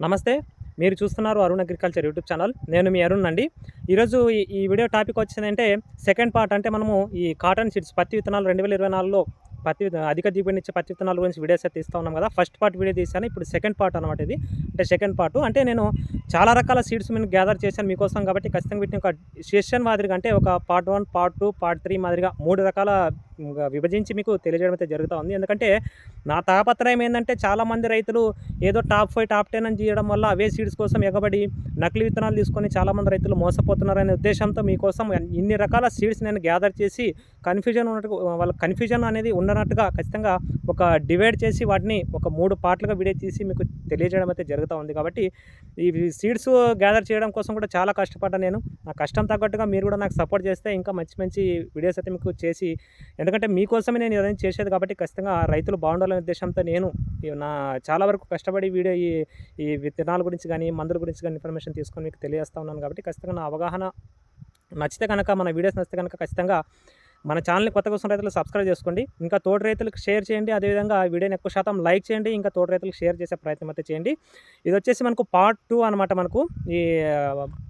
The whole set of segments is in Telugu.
నమస్తే. మీరు చూస్తున్నారు అరుణ్ అగ్రికల్చర్ యూట్యూబ్ ఛానల్. నేను మీ అరుణ్ అండి. ఈరోజు ఈ- వీడియో టాపిక్ వచ్చిందంటే సెకండ్ పార్ట్ అంటే మనము ఈ కాటన్ సీడ్స్ పత్తి విత్తనాలు రెండు వేల ఇరవై నాలుగులో పత్తి అధిక దిగుబడి ఇచ్చే పత్తి విత్తనాల గురించి వీడియోస్ అయితే తీస్తూ ఉన్నాం కదా. ఫస్ట్ పార్ట్ వీడియో తీశాను. ఇప్పుడు సెకండ్ పార్ట్ అనమాట ఇది. అంటే సెకండ్ పార్ట్. అంటే నేను చాలా రకాల సీడ్స్ నేను గ్యాదర్ చేశాను మీకోసం కాబట్టి ఖచ్చితంగా వీటిని ఒక సెషన్ మాదిరిగా అంటే ఒక part one part two part three మాదిరిగా మూడు రకాల విభజించి మీకు తెలియజేయడం అయితే జరుగుతూ ఉంది. ఎందుకంటే నా తాపత్రయం ఏంటంటే చాలామంది రైతులు ఏదో టాప్ ఫైవ్ టాప్ టెన్ అని చేయడం వల్ల అవే సీడ్స్ కోసం ఎగబడి నకిలీ విత్తనాలు తీసుకొని చాలామంది రైతులు మోసపోతున్నారనే ఉద్దేశంతో మీకోసం ఇన్ని రకాల సీడ్స్ నేను గ్యాదర్ చేసి కన్ఫ్యూజన్ ఉన్నట్టు వాళ్ళ కన్ఫ్యూజన్ అనేది ఉన్నట్టుగా ఖచ్చితంగా ఒక డివైడ్ చేసి వాటిని ఒక మూడు పార్ట్లుగా విడే తీసి మీకు తెలియజేయడం అయితే జరుగుతూ ఉంది. కాబట్టి ఈ సీడ్స్ గ్యాదర్ చేయడం కోసం కూడా చాలా కష్టపడ్డా నేను. నా కష్టం తగ్గట్టుగా మీరు కూడా నాకు సపోర్ట్ చేస్తే ఇంకా మంచి మంచి వీడియోస్ అయితే మీకు చేసి ఎందుకంటే మీకోసమే నేను ఏదైనా చేసేది కాబట్టి ఖచ్చితంగా రైతులు బాగుండాలనే ఉద్దేశంతో నేను నా చాలా వరకు కష్టపడి వీడియో ఈ ఈ విత్తనాల గురించి కానీ మందుల గురించి కానీ ఇన్ఫర్మేషన్ తీసుకొని మీకు తెలియజేస్తా ఉన్నాను కాబట్టి ఖచ్చితంగా నా అవగాహన నచ్చితే కనుక మన వీడియోస్ నచ్చితే కనుక ఖచ్చితంగా మన ఛానల్ని కొత్త కోసం రైతులు సబ్స్క్రైబ్ చేసుకోండి. ఇంకా తోటి రైతులకు షేర్ చేయండి. అదేవిధంగా వీడియోని ఎక్కువ శాతం లైక్ చేయండి. ఇంకా తోటి రైతులకు షేర్ చేసే ప్రయత్నం అయితే చేయండి. ఇది వచ్చేసి మనకు పార్ట్ టూ అనమాట మనకు. ఈ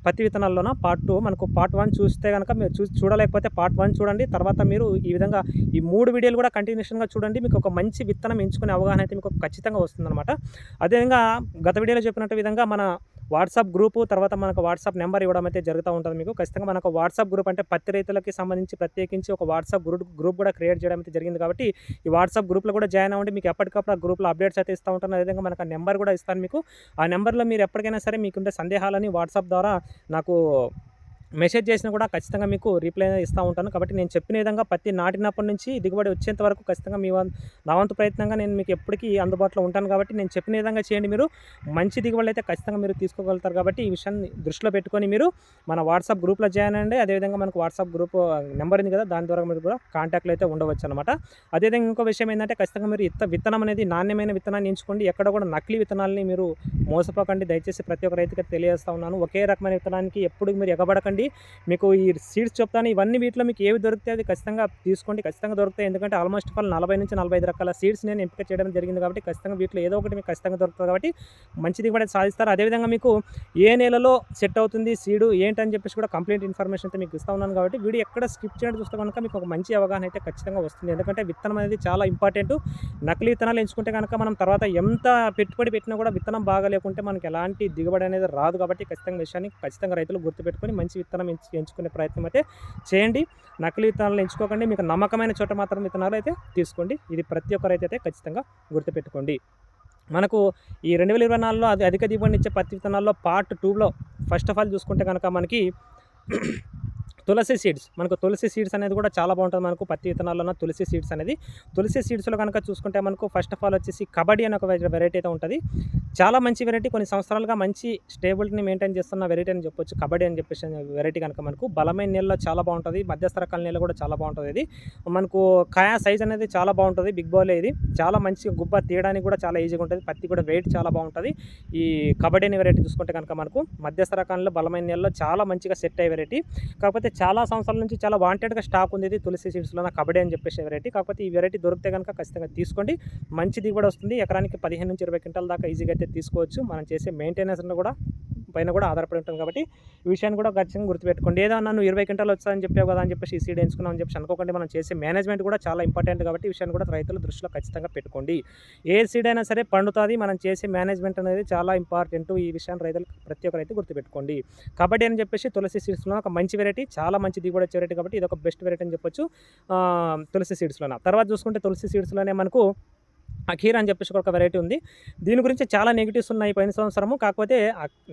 పత్తి విత్తనాల్లోన పార్ట్ టూ మనకు పార్ట్ వన్ చూస్తే కనుక మీరు చూ చూడలేకపోతే పార్ట్ వన్ చూడండి. తర్వాత మీరు ఈ విధంగా ఈ మూడు వీడియోలు కూడా కంటిన్యూషన్గా చూడండి. మీకు ఒక మంచి విత్తనం ఎంచుకునే అవగాహన అయితే మీకు ఖచ్చితంగా వస్తుందన్నమాట. అదేవిధంగా గత వీడియోలో చెప్పినట్టు విధంగా మన వాట్సాప్ గ్రూపు తర్వాత మనకు వాట్సాప్ నెంబర్ ఇవ్వడం అయితే జరుగుతూ ఉంటుంది మీకు. ఖచ్చితంగా మనకు వాట్సాప్ గ్రూప్ అంటే పత్తి రైతులకి సంబంధించి ప్రత్యేకించి ఒక వాట్సాప్ గ్రూప్ గ్రూప్ కూడా క్రియేట్ చేయడం అయితే జరిగింది కాబట్టి ఈ వాట్సాప్ గ్రూప్లో కూడా జాయిన్ అవ్వండి. మీకు ఎప్పటికప్పుడు ఆ గ్రూప్లో అప్డేట్స్ అయితే ఇస్తూ ఉంటాను. అదేవిధంగా మనకు ఆ నెంబర్ కూడా ఇస్తాను మీకు. ఆ నెంబర్లో మీరు ఎప్పటికైనా సరే మీకుండే సందేహాలని వాట్సాప్ ద్వారా నాకు మెసేజ్ చేసినా కూడా ఖచ్చితంగా మీకు రిప్లై ఇస్తూ ఉంటాను. కాబట్టి నేను చెప్పిన విధంగా పత్తి నాటినప్పటి నుంచి దిగుబడి వచ్చేంత వరకు ఖచ్చితంగా మీ వం- నా వంతు ప్రయత్నంగా నేను మీకు ఎప్పటికీ అందుబాటులో ఉంటాను. కాబట్టి నేను చెప్పిన విధంగా చేయండి మీరు. మంచి దిగుబడి అయితే ఖచ్చితంగా మీరు తీసుకోగలుగుతారు కాబట్టి ఈ విషయాన్ని దృష్టిలో పెట్టుకొని మీరు మన వాట్సాప్ గ్రూప్లో జాయిన్ అండి అదేవిధంగా మనకు వాట్సాప్ గ్రూప్ నెంబర్ ఉంది కదా దాని ద్వారా మీరు కూడా కాంటాక్ట్లో అయితే ఉండవచ్చు అనమాట అదేవిధంగా ఇంకో విషయం ఏంటంటే ఖచ్చితంగా మీరు ఇత్త విత్తనం అనేది నాణ్యమైన విత్తనాన్ని ఎంచుకోండి. ఎక్కడ కూడా నకిలీ విత్తనాలని మీరు మోసపోకండి. దయచేసి ప్రతి ఒక్క రైతుకి తెలియజేస్తా ఉన్నాను. ఒకే రకమైన విత్తనానికి ఎప్పుడు మీరు ఎగబడకండి. మీకు ఈ సీడ్స్ చెప్తాను. ఇవన్నీ వీటిలో మీకు ఏవి దొరికితే అది ఖచ్చితంగా తీసుకోండి. ఖచ్చితంగా దొరుకుతాయి. ఎందుకంటే ఆల్మోస్ట్ ఆల్ నలభై నుంచి నలభై ఐదు రకాల సీడ్స్ నేను ఎంపిక చేయడం జరిగింది కాబట్టి ఖచ్చితంగా వీటిలో ఏదో ఒకటి మీకు ఖచ్చితంగా దొరుకుతుంది కాబట్టి మంచి దిగుబడి సాధిస్తారు. అదేవిధంగా మీకు ఏ నెలలో సెట్ అవుతుంది సీడు ఏంటని చెప్పేసి కూడా కంప్లీట్ ఇన్ఫర్మేషన్ అయితే మీకు ఇస్తా ఉన్నాను కాబట్టి వీడియో ఎక్కడ స్కిప్ చేయడం చూస్తే కనుక మీకు ఒక మంచి అవగాహన అయితే ఖచ్చితంగా వస్తుంది. ఎందుకంటే విత్తనం అనేది చాలా ఇంపార్టెంట్. నకిలీ విత్తనాలు ఎంచుకుంటే కనుక మనం తర్వాత ఎంత పెట్టుబడి పెట్టినా కూడా విత్తనం బాగా లేకుంటే మనకి ఎలాంటి దిగుబడి అనేది రాదు కాబట్టి ఖచ్చితంగా విషయాన్ని ఖచ్చితంగా రైతులు గుర్తుపెట్టుకొని మంచి విత్తనం ఎంచు- ఎంచుకునే ప్రయత్నం అయితే చేయండి. నకిలీ విత్తనాలు ఎంచుకోకండి. మీకు నమ్మకమైన చోట మాత్రం విత్తనాలు అయితే తీసుకోండి. ఇది ప్రతి ఒక్కరైతే అయితే ఖచ్చితంగా గుర్తుపెట్టుకోండి. మనకు ఈ రెండు వేల ఇరవై నాలుగులో అది అధిక దిగుబడిని ఇచ్చే పత్తి విత్తనాల్లో పార్ట్ టూలో ఫస్ట్ ఆఫ్ ఆల్ చూసుకుంటే కనుక మనకి తులసి సీడ్స్. మనకు తులసి సీడ్స్ అనేది కూడా చాలా బాగుంటుంది మనకు. పత్తి విత్తనాల్లో తులసి సీడ్స్ అనేది. తులసి సీడ్స్లో కనుక చూసుకుంటే మనకు ఫస్ట్ ఆఫ్ ఆల్ వచ్చేసి కబడ్డీ అనే ఒక వెరైటీ అయితే ఉంటుంది. చాలా మంచి వెరైటీ కొన్ని సంవత్సరాలుగా మంచి స్టేబుల్ని మెయింటైన్ చేస్తున్న వెరైటీ అని చెప్పొచ్చు. కబడ్డీ అని చెప్పేసి వెరైటీ కనుక మనకు. బలమైన నీళ్ళలో చాలా బాగుంటుంది. మధ్యస్థ రకాల నీళ్ళు కూడా చాలా బాగుంటుంది ఇది. మనకు కాయ సైజ్ అనేది చాలా బాగుంటుంది. బిగ్ బాల్ ఇది. చాలా మంచి గుబ్బ తీయడానికి కూడా చాలా ఈజీగా ఉంటుంది. పత్తి కూడా వెయిట్ చాలా బాగుంటుంది. ఈ కబడ్డీ అనే వెరైటీ చూసుకుంటే కనుక మనకు మధ్యస్థ రకాల్లో బలమైన నీళ్ళలో చాలా మంచిగా సెట్ అయ్యే వెరైటీ కాకపోతే చాలా సంవత్సరాల నుంచి చాలా వాంటెడ్గా స్టాక్ ఉంది ఇది. తులసి సీడ్స్లో కబడ్డీ అని చెప్పేసి వెరైటీ కాకపోతే ఈ వెరైటీ దొరికితే కనుక ఖచ్చితంగా తీసుకోండి. మంచి దిగుబడి వస్తుంది. ఎకరానికి పదిహేను నుంచి ఇరవై క్వింటాల దాకా ఈజీగా అయితే తీసుకోవచ్చు. మనం చేసే మెయింటెనెన్స్ని కూడా పైన కూడా ఆధారపడి ఉంటుంది కాబట్టి ఈ విషయాన్ని కూడా ఖచ్చితంగా గుర్తుపెట్టుకోండి. ఏదో నన్ను ఇరవై క్వింటాలు వచ్చాయని చెప్పావు కదా అని చెప్పేసి ఈ సీడ్ అని చెప్పి అనుకోకండి. మనం చేసే మేనేజ్మెంట్ కూడా చాలా ఇంపార్టెంట్ కాబట్టి ఈ విషయాన్ని కూడా రైతుల దృష్టిలో ఖచ్చితంగా పెట్టుకోండి. ఏ సీడ్ అయినా సరే పండుతుంది. మనం చేసే మేనేజ్మెంట్ అనేది చాలా ఇంపార్టెంట్ ఈ విషయాన్ని రైతులు ప్రతి ఒక్క రైతు గుర్తుపెట్టుకోండి. కబడ్డీ అని చెప్పేసి తులసి సీడ్స్లో ఒక మంచి వెరైటీ చాలా మంచి దిగుబడి వచ్చే వెరైటీ కాబట్టి ఇది ఒక బెస్ట్ వెరైటీ అని చెప్పొచ్చు. తులసి సీడ్స్లోన తర్వాత చూసుకుంటే తులసి సీడ్స్లోనే మనకు అఖీర్ అని చెప్పేసి ఒక వెరైటీ ఉంది. దీని గురించి చాలా నెగిటివ్స్ ఉన్నాయి పోయిన సంవత్సరము. కాకపోతే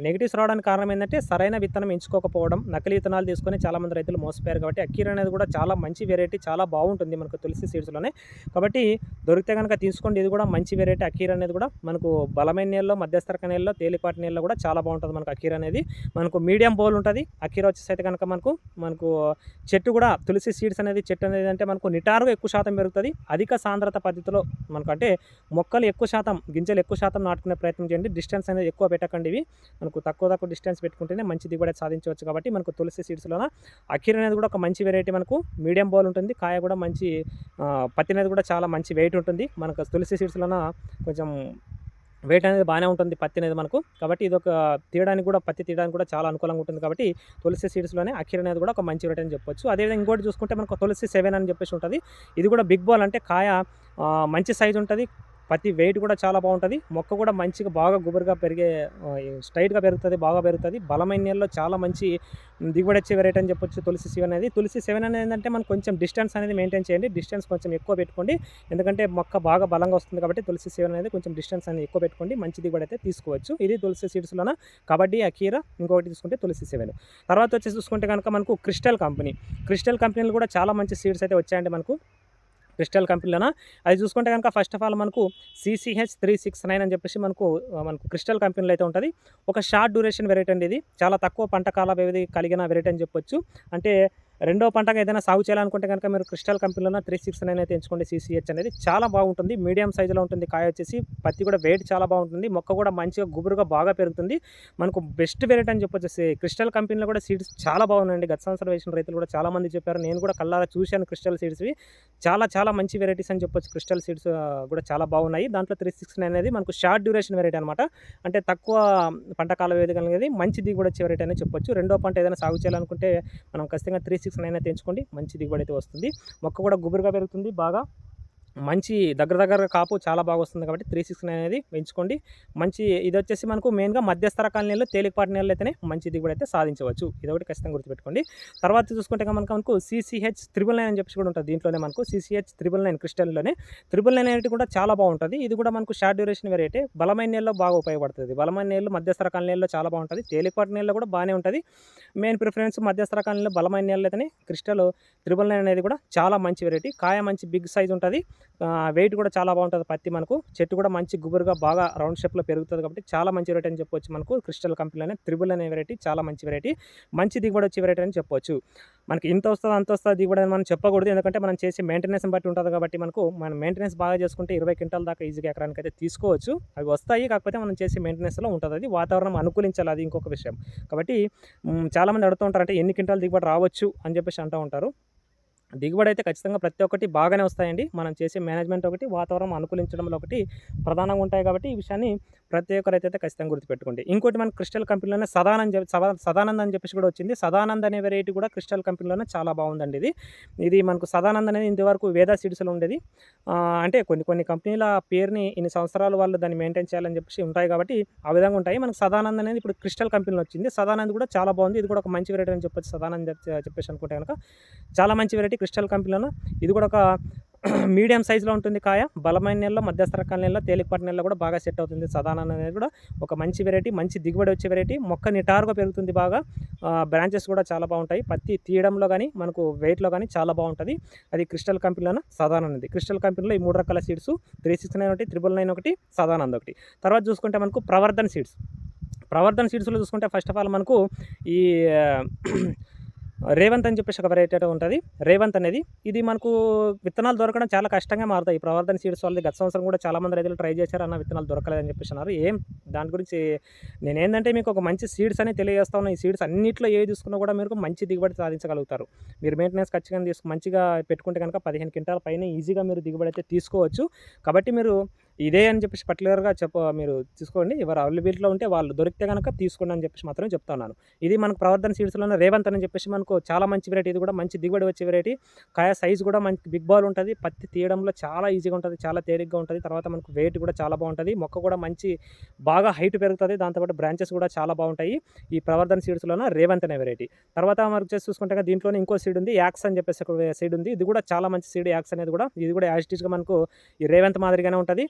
నెగిటివ్స్ రావడానికి కారణం ఏంటంటే సరైన విత్తనం ఎంచుకోకపోవడం నకిలీ విత్తనాలు తీసుకొని చాలామంది రైతులు మోసపోయారు కాబట్టి అఖీర్ అనేది కూడా చాలా మంచి వెరైటీ చాలా బాగుంటుంది మనకు తులసి సీడ్స్లోనే కాబట్టి దొరికితే కనుక తీసుకోండి. ఇది కూడా మంచి వెరైటీ అఖీర్ అనేది కూడా మనకు బలమైన నీళ్ళలో మధ్యస్థరక నీళ్ళలో తేలిపాటి నీళ్ళలో కూడా చాలా బాగుంటుంది మనకు అఖీర్ అనేది. మనకు మీడియం బౌల్ ఉంటుంది. అఖీర్ వచ్చేసైతే కనుక మనకు మనకు చెట్టు కూడా తులసి సీడ్స్ అనేది చెట్టు అనేది అంటే మనకు నిటారుగా ఎక్కువ శాతం పెరుగుతుంది. అధిక సాంద్రత పద్ధతిలో మనకు అంటే మొక్కలు ఎక్కువ శాతం గింజలు ఎక్కువ శాతం నాటుకునే ప్రయత్నం చేయండి. డిస్టెన్స్ అనేది ఎక్కువ పెట్టకండి ఇవి. మనకు తక్కువ తక్కువ డిస్టెన్స్ పెట్టుకుంటేనే మంచి దిగుబడి సాధించవచ్చు కాబట్టి మనకు తులసి సీడ్స్లోన అఖీర్ అనేది కూడా ఒక మంచి వెరైటీ మనకు మీడియం బౌల్ ఉంటుంది. కాయ కూడా మంచి పత్తి అనేది కూడా చాలా మంచి వెయిట్ ఉంటుంది. మనకు తులసి సీడ్స్లోన కొంచెం వెయిట్ అనేది బాగానే ఉంటుంది పత్తి అనేది మనకు. కాబట్టి ఇది ఒక తీయడానికి కూడా పత్తి తీయడానికి కూడా చాలా అనుకూలంగా ఉంటుంది. కాబట్టి తులసి సీడ్స్లోనే అఖీర్ అనేది కూడా ఒక మంచి రేట్ అని చెప్పొచ్చు. అదేవిధంగా ఇంకోటి చూసుకుంటే మనకు తులసి సెవెన్ అని చెప్పేసి ఉంటుంది. ఇది కూడా బిగ్ బాల్ అంటే కాయ మంచి సైజు ఉంటుంది. పత్తి వెయిట్ కూడా చాలా బాగుంటుంది. మొక్క కూడా మంచిగా బాగా గుబురుగా పెరిగే స్ట్రైట్గా పెరుగుతుంది బాగా పెరుగుతుంది. బలమైన నీళ్ళలో చాలా మంచి దిగుబడి వచ్చే వెరైటీ అని చెప్పొచ్చు తులసి సెవెన్ అనేది. తులసి సెవెన్ అనేది ఏంటంటే మనం కొంచెం డిస్టెన్స్ అనేది మెయింటైన్ చేయండి. డిస్టెన్స్ కొంచెం ఎక్కువ పెట్టుకోండి. ఎందుకంటే మొక్క బాగా బలంగా వస్తుంది కాబట్టి తులసి సెవెన్ అనేది కొంచెం డిస్టెన్స్ అనేది ఎక్కువ పెట్టుకోండి. మంచి దిగుబడి అయితే తీసుకోవచ్చు. ఇది తులసి సీడ్స్లోన కబడ్డీ అకీరా ఇంకొకటి తీసుకుంటే తులసి సెవెన్ తర్వాత వచ్చి చూసుకుంటే కనుక మనకు క్రిస్టల్ కంపెనీ. క్రిస్టల్ కంపెనీలు కూడా చాలా మంచి సీడ్స్ అయితే వచ్చాయండి మనకు. క్రిస్టల్ కంపెనీలోనా? అది చూసుకుంటే కనుక ఫస్ట్ ఆఫ్ ఆల్ మనకు సిసిహెచ్ త్రీ సిక్స్ నైన్ అని చెప్పేసి మనకు మనకు క్రిస్టల్ కంపెనీలో అయితే ఉంటుంది. ఒక షార్ట్ డ్యూరేషన్ వెరైటీ అండి ఇది. చాలా తక్కువ పంట కాల వ్యవధి కలిగిన వెరైటీ అని చెప్పొచ్చు. అంటే రెండో పంటగా ఏదైనా సాగు చేయాలనుకుంటే కనుక మీరు క్రిస్టల్ కంపెనీలో త్రీ సిక్స్ నైన్ అయితే ఎంచుకోండి సీసీహెచ్ అనేది. చాలా బాగుంటుంది. మీడియం సైజులో ఉంటుంది కాయ వచ్చేసి. పత్తి కూడా వెయిట్ చాలా బాగుంటుంది. మొక్క కూడా మంచిగా గుబురుగా బాగా పెరుగుతుంది. మనకు బెస్ట్ వెరైటీ అని చెప్పొచ్చేసి క్రిస్టల్ కంపెనీలో కూడా సీడ్స్ చాలా బాగున్నాయండి. గత సంవత్సరం వేసిన రైతులు కూడా చాలా మంది చెప్పారు. నేను కూడా కల్లారా చూశాను క్రిస్టల్ సీడ్స్వి చాలా చాలా మంచి వెరైటీస్ అని చెప్పొచ్చు. క్రిస్టల్ సీడ్స్ కూడా చాలా బాగున్నాయి. దాంట్లో త్రీ సిక్స్ నైన్ అనేది మనకు షార్ట్ డ్యూరేషన్ వెరైటీ అనమాట. అంటే తక్కువ పంట కాల వేదిక అనేది మంచి దిగుబడి వచ్చే వెరైటీ అని చెప్పొచ్చు. రెండో పంట ఏదైనా సాగు చేయాలనుకుంటే మనం ఖచ్చితంగా త్రీ సిక్స్ నైన్ అయితే ఎంచుకోండి మంచి దిగుబడి అయితే వస్తుంది. మొక్క కూడా గుబురుగా పెరుగుతుంది. బాగా మంచి దగ్గర దగ్గర కాపు చాలా బాగా వస్తుంది కాబట్టి త్రీ సిక్స్ నైన్ అనేది పెంచుకోండి. మంచి ఇది వచ్చేసి మనకు మెయిన్గా మధ్యస్థ రకాల నీళ్ళు తేలికపాటి నీళ్ళు అయితేనే మంచి దిగుబడి అయితే సాధించవచ్చు. ఇది ఒకటి ఖచ్చితంగా గుర్తుపెట్టుకోండి. తర్వాత చూసుకుంటే కనుక మనకు మనకు సీసీహెచ్ త్రిబుల్ నైన్ అని చెప్పి కూడా ఉంటుంది దీంట్లోనే మనకు సిసిహెచ్ త్రిబుల్ నైన్ క్రిస్టల్లోనే త్రిబుల్ నైన్ అనేది కూడా చాలా బాగుంటుంది. ఇది కూడా మనకు షార్ట్ డ్యూరేషన్ వెరైటీ బలమైన నీళ్ళలో బాగా ఉపయోగపడుతుంది. బలమైన నీళ్ళు మధ్యస్థ రకాల నీళ్ళలో చాలా బాగుంటుంది. తేలికపాటి నీళ్ళలో కూడా బాగానే ఉంటుంది. మెయిన్ ప్రిఫరెన్స్ మధ్యస్థ రకాల నీళ్ళు బలమైన నీళ్ళు అయితేనే క్రిస్టల్ త్రిబుల్ నైన్ అనేది కూడా చాలా మంచి వెరైటీ కాయ మంచి బిగ్ సైజ్ ఉంటుంది. వెయిట్ కూడా చాలా బాగుంటుంది పత్తి మనకు. చెట్టు కూడా మంచి గుబురుగా బాగా రౌండ్ షేప్లో పెరుగుతుంది కాబట్టి చాలా మంచి వెరైటీ అని చెప్పొచ్చు మనకు. క్రిస్టల్ కంపెనీలోనే త్రిబుల్ అనే వెరైటీ చాలా మంచి వెరైటీ మంచి దిగుబడి వచ్చే వెరైటీ అని చెప్పొచ్చు. మనకి ఇంత వస్తుంది అంత వస్తుంది దిగుబడి అని మనం చెప్పకూడదు. ఎందుకంటే మనం చేసే మెయింటెనెన్స్ బట్టి ఉంటుంది కాబట్టి మనకు మనం మెయింటెనెన్స్ బాగా చేసుకుంటే ఇరవై క్వింటాల దాకా ఈజీగా ఎకరానికి అయితే తీసుకోవచ్చు. అవి వస్తాయి కాకపోతే మనం చేసే మెయింటెనెన్స్లో ఉంటుంది. అది వాతావరణం అనుకూలించాలి అది ఇంకొక విషయం. కాబట్టి చాలామంది అడుగుతూ ఉంటారు అంటే ఎన్ని క్వింటాలు దిగుబడి రావచ్చు అని చెప్పేసి అంటూ ఉంటారు. దిగుబడి అయితే ఖచ్చితంగా ప్రతి ఒక్కటి బాగానే వస్తాయండి. మనం చేసే మేనేజ్మెంట్ ఒకటి వాతావరణం అనుకూలించడంలో ఒకటి ప్రధానంగా ఉంటాయి కాబట్టి ఈ విషయాన్ని ప్రతి ఒక్కరైతే అయితే ఖచ్చితంగా గుర్తుపెట్టుకోండి. ఇంకోటి మన క్రిస్టల్ కంపెనీలోనే సదానంద్ సదా సదానంద్ అని చెప్పేసి కూడా వచ్చింది. సదానంద్ అనే వెరైటీ కూడా క్రిస్టల్ కంపెనీలోనే చాలా బాగుందండి ఇది. ఇది మనకు సదానంద్ అనేది ఇంతవరకు వేదా సీడ్స్లో ఉండేది. అంటే కొన్ని కొన్ని కంపెనీల పేరుని ఇన్ని సంవత్సరాలు వాళ్ళు దాన్ని మెయింటైన్ చేయాలని చెప్పేసి ఉంటాయి కాబట్టి ఆ విధంగా ఉంటాయి. మనకు సదానంద్ అనేది ఇప్పుడు క్రిస్టల్ కంపెనీలో వచ్చింది. సదానంద్ కూడా చాలా బాగుంది. ఇది కూడా ఒక మంచి వెరైటీ అని చెప్పొచ్చు సదానంద్ చెప్పేసి అనుకుంటే కనుక చాలా మంచి వెరైటీ క్రిస్టల్ కంపెనీలోనే. ఇది కూడా ఒక మీడియం సైజులో ఉంటుంది కాయ బలమైన నెలలో మధ్యస్థ రకాల నెలలో తేలికపాటి నెలలో కూడా బాగా సెట్ అవుతుంది. సదానంద్ అనేది కూడా ఒక మంచి వెరైటీ మంచి దిగుబడి వచ్చే వెరైటీ మొక్క నిటారుగా పెరుగుతుంది బాగా. బ్రాంచెస్ కూడా చాలా బాగుంటాయి. పత్తి తీయడంలో కానీ మనకు వెయిట్లో కానీ చాలా బాగుంటుంది. అది క్రిస్టల్ కంపెనీలో సదానంద్ క్రిస్టల్ కంపెనీలో ఈ మూడు రకాల సీడ్స్ త్రీ సిక్స్ నైన్ ఒకటి త్రిబుల్ నైన్ ఒకటి సదానంద్ ఒకటి. తర్వాత చూసుకుంటే మనకు ప్రవర్ధన్ సీడ్స్ ప్రవర్ధన్ సీడ్స్లో చూసుకుంటే ఫస్ట్ ఆఫ్ ఆల్ మనకు ఈ రేవంత్ అని చెప్పేసి ఒక వెరైటీ అయితే ఉంటుంది. రేవంత్ అనేది ఇది మనకు విత్తనాలు దొరకడం చాలా కష్టంగా మారుతాయి. ఈ ప్రవర్ధన సీడ్స్ వాళ్ళది గత సంవత్సరం కూడా చాలా మంది రైతులు ట్రై చేశారు అన్న విత్తనాలు దొరకలేదని చెప్పేసి అన్నారు. ఏం? దాని గురించి నేనేంటంటే మీకు ఒక మంచి సీడ్స్ అని తెలియజేస్తా ఈ సీడ్స్ అన్నింటిలో ఏ తీసుకున్నా కూడా మీరు మంచి దిగుబడి సాధించగలుగుతారు. మీరు మెయింటెనెన్స్ ఖచ్చితంగా తీసుకు మంచిగా పెట్టుకుంటే కనుక పదిహేను క్వింటాల పైన ఈజీగా మీరు దిగుబడి అయితే తీసుకోవచ్చు. కాబట్టి మీరు ఇదే అని చెప్పేసి పర్టికులర్గా చెప్ప మీరు తీసుకోండి. ఎవరు అవైలబిలిటీలో ఉంటే వాళ్ళు దొరికితే కనుక తీసుకోండి అని చెప్పేసి మాత్రమే చెప్తున్నాను ఇది మనకు ప్రవర్ధన సీడ్స్లోనే రేవంత్ అని చెప్పేసి మనకు చాలా మంచి వెరైటీ ఇది కూడా మంచి దిగుబడి వచ్చే వెరైటీ కాయ సైజ్ కూడా మంచి బిగ్ బాల్ ఉంటుంది. పత్తి తీయడంలో చాలా ఈజీగా ఉంటుంది చాలా తేలిగ్గా ఉంటుంది. తర్వాత మనకు వెయిట్ కూడా చాలా బాగుంటుంది. మొక్క కూడా మంచి బాగా హైట్ పెరుగుతుంది. దాంతోపాటు బ్రాంచెస్ కూడా చాలా బాగుంటాయి. ఈ ప్రవర్ధన సీడ్స్లోన రేవంత్ అనే వెరైటీ తర్వాత మనకు చేసి చూసుకుంటే దీంట్లోనే ఇంకో సీడ్ ఉంది యాక్స్ అని చెప్పేసి సీడ్ ఉంది. ఇది కూడా చాలా మంచి సీడ్ యాక్స్ అనేది కూడా. ఇది కూడా యాజిటీస్గా మనకు ఈ రేవంత్ మాదిరిగానే ఉంటుంది.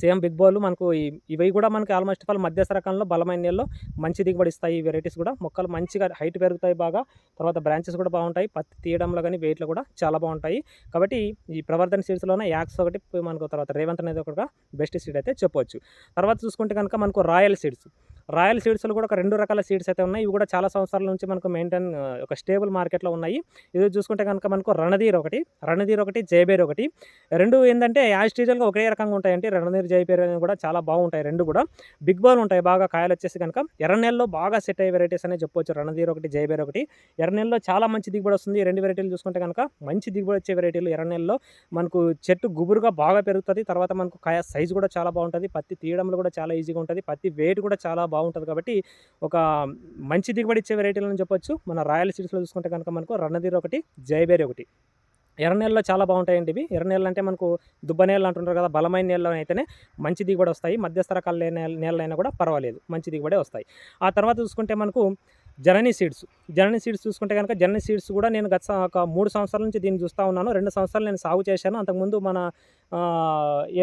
సేమ్ బిగ్ బాల్ మనకు ఇవి కూడా మనకి ఆల్మోస్ట్ ఆల్ మధ్యస్థ రకంలో బలమైన నీళ్ళు మంచి దిగుబడి ఇస్తాయి. ఈ వెరైటీస్ కూడా మొక్కలు మంచిగా హైట్ పెరుగుతాయి బాగా. తర్వాత బ్రాంచెస్ కూడా బాగుంటాయి. పత్తి తీయడంలో కానీ వెయిట్లో కూడా చాలా బాగుంటాయి. కాబట్టి ఈ ప్రవర్ధన సీడ్స్లోనే యాక్స్ ఒకటి మనకు తర్వాత రేవంత్ అనేది ఒక బెస్ట్ సీడ్ అయితే చెప్పవచ్చు తర్వాత చూసుకుంటే కనుక మనకు రాయల్ సీడ్స్ రాయల్ సీడ్స్లో కూడా ఒక రెండు రకాల సీడ్స్ అయితే ఉన్నాయి. ఇవి కూడా చాలా సంవత్సరాల నుంచి మనకు మెయింటైన్ ఒక స్టేబుల్ మార్కెట్లో ఉన్నాయి. ఇది చూసుకుంటే కనుక మనకు రణధీర్ ఒకటి రణధీర్ ఒకటి జైబేర్ ఒకటి. రెండు ఏంటంటే యాస్టీజల్గా ఒకే రకంగా ఉంటాయంటే రణధీర్ జైబేర్ అనేవి కూడా చాలా బాగుంటాయి. రెండు కూడా బిగ్ బాల్ ఉంటాయి. బాగా కాయలు వచ్చేసి కనుక ఎర్ర నెలలో బాగా సెట్ అయ్యే వెరైటీస్ అనేది చెప్పొచ్చు. రణధీర్ ఒకటి జైబేర్ ఒకటి. ఎర్ర నెలలో చాలా మంచి దిగుబడి వస్తుంది. రెండు వెరైటీలు చూసుకుంటే కనుక మంచి దిగుబడి వచ్చే వెరైటీలు ఎర్ర నెలలో మనకు చెట్టు గుబురుగా బాగా పెరుగుతుంది. తర్వాత మనకు కాయ సైజు కూడా చాలా బాగుంటుంది. పత్తి తీయడంలో కూడా చాలా ఈజీగా ఉంటుంది. పత్తి వెయిట్ కూడా చాలా బాగుంటుంది కాబట్టి ఒక మంచి దిగుబడి ఇచ్చే వెరైటీలను చెప్పొచ్చు. మన రాయల్ సీడ్స్లో చూసుకుంటే కనుక మనకు రణధీర్ ఒకటి జైబేరి ఒకటి. ఎర్ర నెలలో చాలా బాగుంటాయండి ఇవి. ఎర్ర నెలలు అంటే మనకు దుబ్బ నేలలు అంటుంటారు కదా బలమైన నేలలో అయితేనే మంచి దిగుబడి వస్తాయి. మధ్యస్థ రకాల నేలైనా కూడా పర్వాలేదు మంచి దిగుబడి వస్తాయి. ఆ తర్వాత చూసుకుంటే మనకు జననీ సీడ్స్. జననీ సీడ్స్ చూసుకుంటే కనుక జర్నీ సీడ్స్ కూడా నేను గత ఒక మూడు సంవత్సరాల నుంచి దీన్ని చూస్తూ ఉన్నాను. రెండు సంవత్సరాలు నేను సాగు చేశాను. అంతకుముందు మన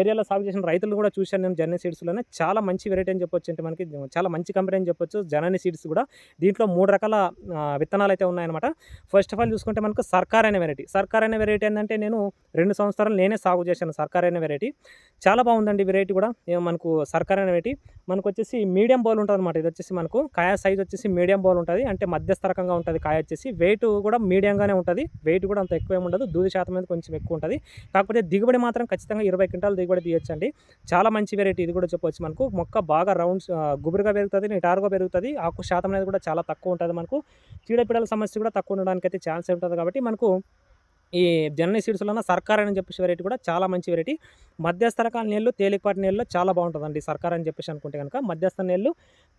ఏరియాలో సాగు చేసిన రైతులు కూడా చూశాను నేను జర్నీ సీడ్స్లోనే చాలా మంచి వెరైటీ అని చెప్పొచ్చు అంటే మనకి చాలా మంచి కంపెనీ అని చెప్పొచ్చు. జర్నీ సీడ్స్ కూడా దీంట్లో మూడు రకాల విత్తనాలు అయితే ఉన్నాయన్నమాట. ఫస్ట్ ఆఫ్ ఆల్ చూసుకుంటే మనకు సర్కార్ అనే వెరైటీ సర్కార్ అనే వెరైటీ ఏంటంటే నేను రెండు సంవత్సరాలు నేనే సాగు చేశాను సర్కార్ అనే వెరైటీ చాలా బాగుందండి వెరైటీ కూడా. మనకు సర్కార్ అనే వెరైటీ మనకు వచ్చేసి మీడియం బౌల్ ఉంటుంది అనమాట ఇది వచ్చేసి మనకు కాయ సైజ్ వచ్చేసి మీడియం బౌల్ ఉంటుంది. అంటే మధ్యస్థ రకంగా ఉంటుంది కాయ వచ్చేసి. వెయిట్ కూడా మీడియంగానే ఉంటుంది. వెయిట్ కూడా అంత ఎక్కువ ఉండదు. దూది శాతం అనేది కొంచెం ఎక్కువ ఉంటుంది. కాకపోతే దిగుబడి మాత్రం ఖచ్చితంగా ఇరవై క్వింటాలు దిగుబడి తీయొచ్చండి. చాలా మంచి వెరైటీ ఇది కూడా చెప్పవచ్చు మనకు. మొక్క బాగా రౌండ్స్ గుబురుగా పెరుగుతుంది నిటారుగా పెరుగుతుంది. ఆకు శాతం అనేది కూడా చాలా తక్కువ ఉంటుంది మనకు. చీడపీడల సమస్య కూడా తక్కువ ఉండడానికి అయితే ఛాన్స్ ఉంటుంది కాబట్టి మనకు ఈ జననీ సీడ్స్లో సర్కార్ అని చెప్పేసి వెరైటీ కూడా చాలా మంచి వెరైటీ మధ్యస్థ రకాల నీళ్ళు తేలికపాటి నీళ్ళు చాలా బాగుంటుందండి సర్కార్ అని చెప్పేసి అనుకుంటే కనుక మధ్యస్థ నీళ్ళు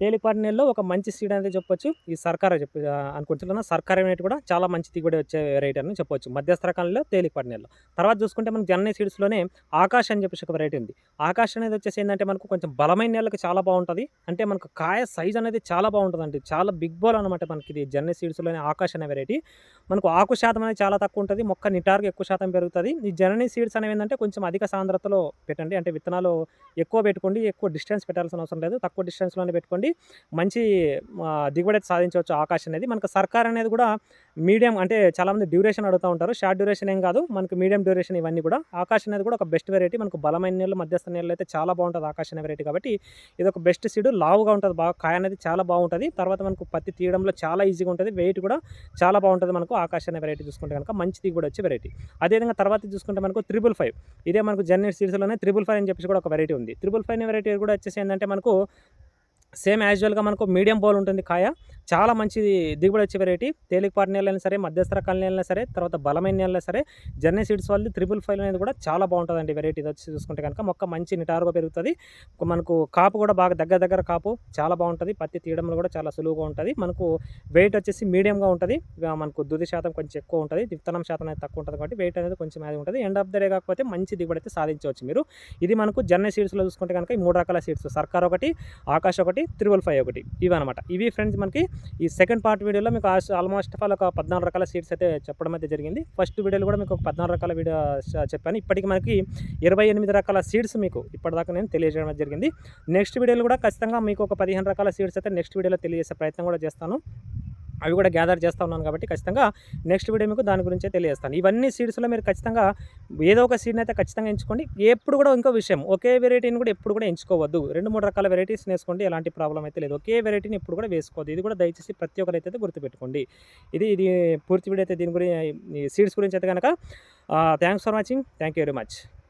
తేలికపాటి నీళ్ళు ఒక మంచి సీడ్ అనేది చెప్పొచ్చు. ఈ సర్కార్ చెప్పి అనుకుంటున్నా సర్కార్ అనేది కూడా చాలా మంచి దిగుబడి వచ్చే వెరైటీ అని చెప్పొచ్చు. మధ్యస్థ రకాలలో తేలికపాటి నీళ్ళు. తర్వాత చూసుకుంటే మనకి జర్నీ సీడ్స్లోనే ఆకాశ్ అని చెప్పేసి ఒక వెరైటీ ఉంది. ఆకాశ్ అనేది వచ్చేసి ఏంటంటే మనకు కొంచెం బలమైన నీళ్ళకి చాలా బాగుంటుంది. అంటే మనకు కాయ సైజ్ అనేది చాలా బాగుంటుందండి. చాలా బిగ్ బాల్ అనమాట మనకి ఇది జర్నీ సీడ్స్లోనే ఆకాశ్ అనే వెరైటీ మనకు ఆకు శాతం అనేది చాలా తక్కువ ఉంటుంది. మొక్క నిటారుగా ఎక్కువ శాతం పెరుగుతుంది. ఈ జననీ సీడ్స్ అనేవి ఏంటంటే కొంచెం అధిక సాంద్రతలో పెట్టండి. అంటే విత్తనాలు ఎక్కువ పెట్టుకోండి ఎక్కువ డిస్టెన్స్ పెట్టాల్సిన అవసరం లేదు. తక్కువ డిస్టెన్స్లోనే పెట్టుకోండి. మంచి దిగుబడి సాధించవచ్చు. ఆకాశం అనేది మనకు సర్కార్ అనేది కూడా మీడియం అంటే చాలామంది డ్యూరేషన్ అడుగుతూ ఉంటారు. షార్ట్ డ్యూరేషన్ ఏం కాదు. మనకు మీడియం డ్యూరేషన్ ఇవన్నీ కూడా. ఆకాశం అనేది కూడా ఒక బెస్ట్ వెరైటీ. మనకు బలమైన నీళ్ళు మధ్యస్థ నీళ్ళు అయితే చాలా బాగుంటుంది ఆకాశం వెరైటీ కాబట్టి ఇది ఒక బెస్ట్ సీడ్. లావుగా ఉంటుంది బాగా కాయ అనేది చాలా బాగుంటుంది. తర్వాత మనకు పత్తి తీయడంలో చాలా ఈజీగా ఉంటుంది. వెయిట్ కూడా చాలా బాగుంటుంది మనకు ఆకాశం వెరైటీ చూసుకుంటే కనుక మంచి దిగుబడి వచ్చే వెరైటీ. అదేవిధంగా తర్వాత చూసుకుంటే మనకు త్రిబుల్ ఫైవ్. ఇదే మనకు జర్నల్ సీడ్స్లోనే త్రిబుల్ ఫైవ్ అని చెప్పేసి కూడా ఒక వెరైటీ ఉంది. త్రిబుల్ ఫైవ్ వెరైటీ కూడా వచ్చేసి ఏంటంటే మనకు సేమ్ యాజువల్గా మనకు మీడియం బౌల్ ఉంటుంది కాయ. చాలా మంచి దిగుబడి వచ్చే వెరైటీ తేలికపాటి నేలైనా సరే మధ్యస్థ రకాల నేలైనా సరే తర్వాత బలమైన నేలైనా సరే జర్నీ సీడ్స్ వాళ్ళు త్రిబుల్ ఫైవ్ అనేది కూడా చాలా బాగుంటుందండి వెరైటీ వచ్చి చూసుకుంటే కనుక మొక్క మంచి నిటారుగా పెరుగుతుంది. మనకు కాపు కూడా బాగా దగ్గర దగ్గర కాపు చాలా బాగుంటుంది. పత్తి తీయడంలో కూడా చాలా సులువుగా ఉంటుంది. మనకు వెయిట్ వచ్చేసి మీడియంగా ఉంటుంది. మనకు దుది శాతం కొంచెం ఎక్కువ ఉంటుంది. విత్తనం శాతం అనేది తక్కువ ఉంటుంది కాబట్టి వెయిట్ అనేది కొంచెం అది ఉంటుంది. ఎండ్ ఆఫ్ ద డే కాకపోతే మంచి దిగుబడి అయితే సాధించవచ్చు మీరు. ఇది మనకు జర్నీ సీడ్స్లో చూసుకుంటే కనుక ఈ మూడు రకాల సీడ్స్. సర్కార్ ఒకటి ఆకాశ్ ఒకటి త్రిబుల్ ఫైవ్ ఒకటి. ఇవి అనమాట ఇవి ఫ్రెండ్స్ మనకి ఈ సెకండ్ పార్ట్ వీడియోలో మీకు ఆల్మోస్ట్ ఆల్ ఒక పద్నాలుగు రకాల సీట్స్ అయితే చెప్పడం అయితే జరిగింది. ఫస్ట్ వీడియోలో కూడా మీకు ఒక పద్నాలుగు రకాల వీడియో చెప్పాను. ఇప్పటికి మనకి ఇరవై ఎనిమిది రకాల సీడ్స్ మీకు ఇప్పటిదాకా నేను తెలియజేయడం జరిగింది. నెక్స్ట్ వీడియోలో కూడా ఖచ్చితంగా మీకు ఒక పదిహేను రకాల సీడ్స్ అయితే నెక్స్ట్ వీడియోలో తెలియజేసే ప్రయత్నం కూడా చేస్తాను. అవి కూడా గ్యాదర్ చేస్తూ ఉన్నాను కాబట్టి ఖచ్చితంగా నెక్స్ట్ వీడియో మీకు దాని గురించే తెలియజేస్తాను. ఇవన్నీ సీడ్స్లో మీరు ఖచ్చితంగా ఏదో ఒక సీడ్ని అయితే ఖచ్చితంగా ఎంచుకోండి. ఎప్పుడు కూడా ఇంకో విషయం ఒకే వెరైటీని కూడా ఎప్పుడు కూడా ఎంచుకోవద్దు. రెండు మూడు రకాల వెరైటీస్ వేసుకోండి ఎలాంటి ప్రాబ్లం అయితే లేదు. ఒకే వెరైటీని ఎప్పుడు కూడా వేసుకోవద్దు. ఇది కూడా దయచేసి ప్రతి ఒక్కరైతే అయితే గుర్తుపెట్టుకోండి. ఇది ఇది పూర్తి వీడియో అయితే దీని గురించి సీడ్స్ గురించి అయితే కనుక thanks for watching thank you very much